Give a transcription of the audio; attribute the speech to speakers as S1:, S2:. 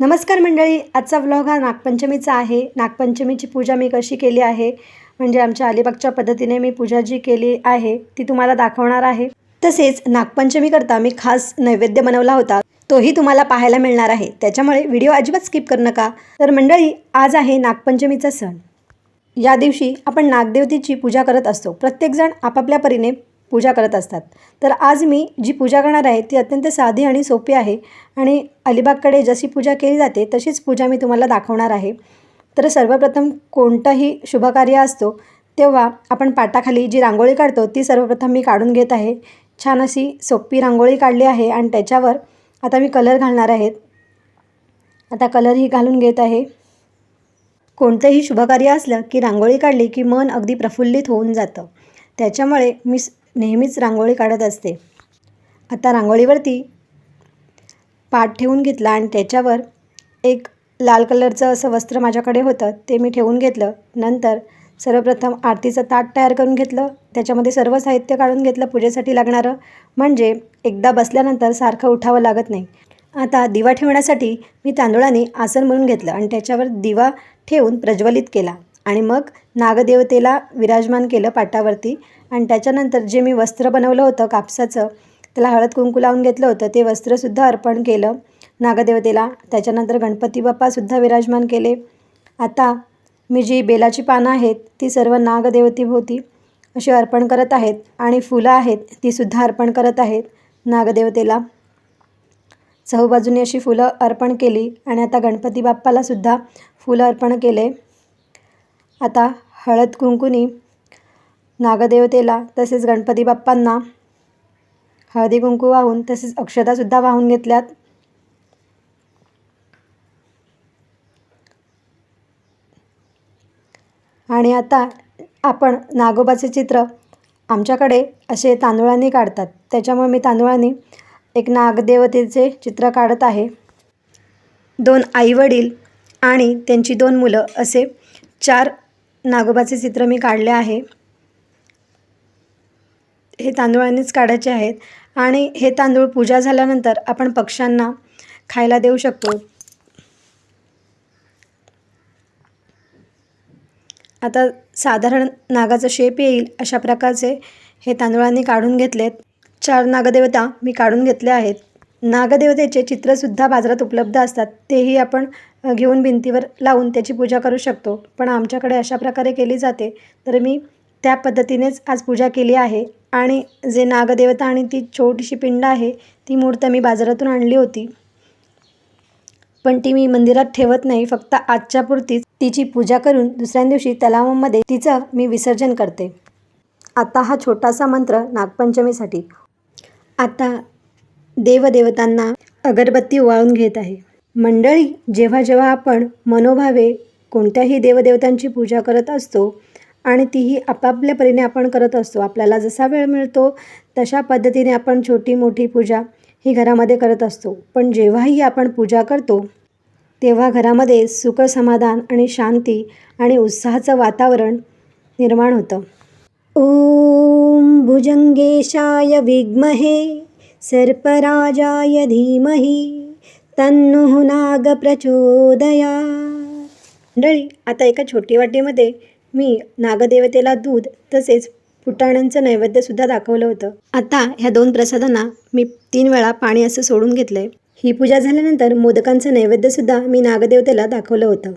S1: नमस्कार मंडळी आजचा व्लॉग हा नागपंचमीचा आहे. नागपंचमीची पूजा मी कशी केली आहे? म्हणजे आमच्या अलिबागच्या पद्धतीने मी पूजा जी केली आहे ती तुम्हाला दाखवणार आहे. तसेच नागपंचमीकरता मी खास नैवेद्य बनवला होता तोही तुम्हाला पाहायला मिळणार आहे. त्याच्यामुळे व्हिडिओ अजिबात स्किप करू नका. तर मंडळी आज आहे नागपंचमीचा सण. या दिवशी आपण नागदेवतेची पूजा करत असतो. प्रत्येकजण आपापल्या परीने पूजा करत असतात. तर आज मी जी पूजा करणार आहे ती अत्यंत साधी आणि सोपी आहे आणि अलिबागकडे जशी पूजा केली जाते तशीच पूजा मी तुम्हाला दाखवणार आहे. तर सर्वप्रथम कोणतंही शुभकार्य असतो तेव्हा आपण पाटाखाली जी रांगोळी काढतो ती सर्वप्रथम मी काढून घेत आहे. छान अशी सोपी रांगोळी काढली आहे आणि त्याच्यावर आता मी कलर घालणार आहेत आता कलरही घालून घेत आहे. कोणतंही शुभकार्य असलं की रांगोळी काढली की मन अगदी प्रफुल्लित होऊन जातं. त्याच्यामुळे मी नेहमीच रांगोळी काढत असते. आता रांगोळीवरती पाट ठेवून घेतला आणि त्याच्यावर एक लाल कलरचं असं वस्त्र माझ्याकडे होतं ते मी ठेवून घेतलं. नंतर सर्वप्रथम आरतीचं ताट तयार करून घेतलं. त्याच्यामध्ये सर्व साहित्य काढून घेतलं पूजेसाठी लागणारं. म्हणजे एकदा बसल्यानंतर सारखं उठावं लागत नाही. आता दिवा ठेवण्यासाठी मी तांदूळाने आसन म्हणून घेतलं आणि त्याच्यावर दिवा ठेवून प्रज्वलित केला. आणि मग नागदेवतेला विराजमान केलं पाटावरती. आणि त्याच्यानंतर जे मी वस्त्र बनवलं होतं कापसाचं त्याला हळद कुंकू लावून घेतलं होतं ते वस्त्रसुद्धा अर्पण केलं नागदेवतेला. त्याच्यानंतर गणपती बाप्पासुद्धा विराजमान केले. आता मी जी बेलाची पानं आहेत ती सर्व नागदेवतेभोवती अशी अर्पण करत आहेत आणि फुलं आहेत तीसुद्धा अर्पण करत आहेत नागदेवतेला. चहूबाजूने अशी फुलं अर्पण केली आणि आता गणपती बाप्पालासुद्धा फुलं अर्पण केले. आता हळद कुंकुनी नागदेवतेला तसेच गणपती बाप्पांना हळदी कुंकू वाहून तसेच अक्षतासुद्धा वाहून घेतल्यात. आणि आता आपण नागोबाचे चित्र आमच्याकडे असे तांदुळाने काढतात. त्याच्यामुळे मी तांदुळाने एक नागदेवतेचे चित्र काढत आहे. दोन आईवडील आणि त्यांची दोन मुलं असे चार नागोबाचे चित्र मी काढले आहे. हे तांदूळांनीच काढायचे आहेत. आणि हे तांदूळ पूजा झाल्यानंतर आपण पक्ष्यांना खायला देऊ शकतो. आता साधारण नागाचा शेप येईल अशा प्रकारचे हे तांदूळांनी काढून घेतलेत. चार नागदेवता मी काढून घेतले आहेत. नागदेवतेचे चित्रसुद्धा बाजारात उपलब्ध असतात. तेही आपण घेऊन भिंतीवर लावून त्याची पूजा करू शकतो. पण आमच्याकडे अशा प्रकारे केली जाते. तर मी त्या पद्धतीनेच आज पूजा केली आहे. आणि जे नागदेवता आणि ती छोटीशी पिंड आहे ती मूर्त मी बाजारातून आणली होती. पण ती मी मंदिरात ठेवत नाही फक्त आजच्या पुरतीच तिची पूजा करून दुसऱ्या दिवशी तलावामध्ये तिचं मी विसर्जन करते. आता हा छोटासा मंत्र नागपंचमीसाठी. आता देवदेवतांना अगरबत्ती ओवाळून घेत आहे. मंडळी जेव्हा जेव्हा आपण मनोभावे कोणत्याही देवदेवतांची पूजा करत असतो आणि तीही आपापल्या परीने आपण करत असतो. आपल्याला जसा वेळ मिळतो तशा पद्धतीने आपण छोटी मोठी पूजा ही घरामध्ये करत असतो. पण जेव्हाही आपण पूजा करतो तेव्हा घरामध्ये सुख समाधान आणि शांती आणि उत्साहाचं वातावरण निर्माण होतं. ओम भुजंगेशाय विद्महे सर्पराजाय धीमहि तन्नुः नाग प्रचोदया मंडळी आता एका छोटी वाटीमध्ये मी नागदेवतेला दूध तसेच फुटाण्यांचं नैवेद्यसुद्धा दाखवलं होतं. आता ह्या दोन प्रसादांना मी तीन वेळा पाणी असं सोडून घेतलं आहे ही पूजा झाल्यानंतर मोदकांचं नैवेद्यसुद्धा मी नागदेवतेला दाखवलं होतं.